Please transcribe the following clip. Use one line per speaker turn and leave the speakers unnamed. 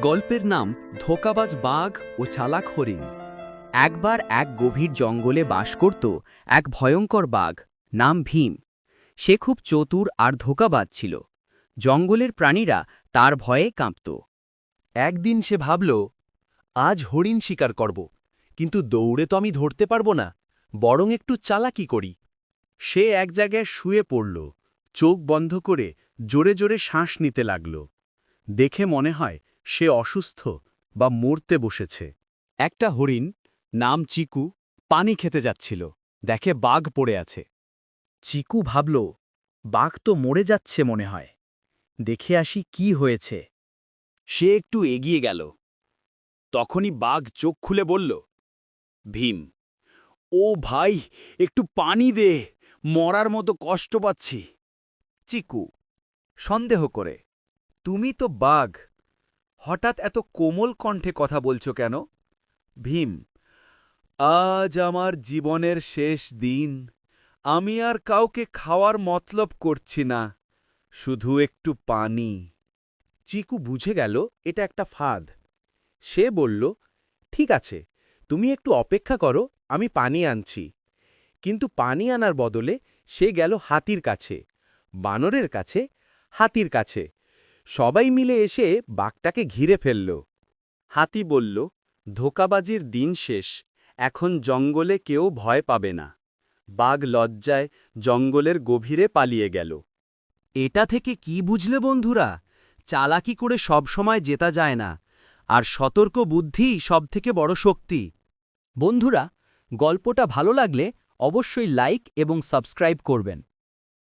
গল্পের নাম ধোকাবাজ বাঘ ও চালাক হরিণ।
একবার এক গভীর জঙ্গলে বাস করত এক ভয়ঙ্কর বাঘ, নাম ভীম। সে খুব চতুর আর ধোকাবাজ ছিল। জঙ্গলের প্রাণীরা তার ভয়ে কাঁপত।
একদিন সে ভাবল, আজ হরিণ শিকার করব, কিন্তু দৌড়ে তো আমি ধরতে পারব না, বরং একটু চালাকি করি। সে এক জায়গায় শুয়ে পড়ল, চোখ বন্ধ করে জোরে জোরে শ্বাস নিতে লাগল। দেখে মনে হয় সে অসুস্থ বা মরতে বসেছে। একটা হরিণ নাম চিকু পানি খেতে যাচ্ছিল। দেখে বাঘ পড়ে আছে। চিকু ভাবল, বাঘ তো মরে যাচ্ছে মনে হয়। দেখে আসি কি হয়েছে। সে একটু এগিয়ে গেল। তখনই বাঘ চোখ খুলে বলল, ভীম, ও ভাই, একটু পানি দে, মরার মতো কষ্ট পাচ্ছি। চিকু, সন্দেহ করে, তুমি তো বাঘ হঠাৎ এত কোমল কণ্ঠে কথা বলছো কেন? ভীম, আজ আমার জীবনের শেষ দিন। আমি আর কাউকে খাওয়ার মতলব করছি না, শুধু একটু পানি। চিকু বুঝে গেল এটা একটা ফাঁদ। সে বলল, ঠিক আছে, তুমি একটু অপেক্ষা করো, আমি পানি আনছি। কিন্তু পানি আনার বদলে সে গেল হাতির কাছে, বানরের কাছে, হাতির কাছে। সবাই মিলে এসে বাঘটাকে ঘিরে ফেলল। হাতি বলল, ধোকাবাজির দিন শেষ, এখন জঙ্গলে কেউ ভয় পাবে না। বাঘ লজ্জায় জঙ্গলের গভীরে পালিয়ে গেল। এটা থেকে কি বুঝলে বন্ধুরা? চালাকি করে সব সময় জেতা যায় না, আর সতর্ক বুদ্ধি সবথেকে বড় শক্তি।
বন্ধুরা, গল্পটা ভালো লাগলে অবশ্যই লাইক এবং সাবস্ক্রাইব করবেন।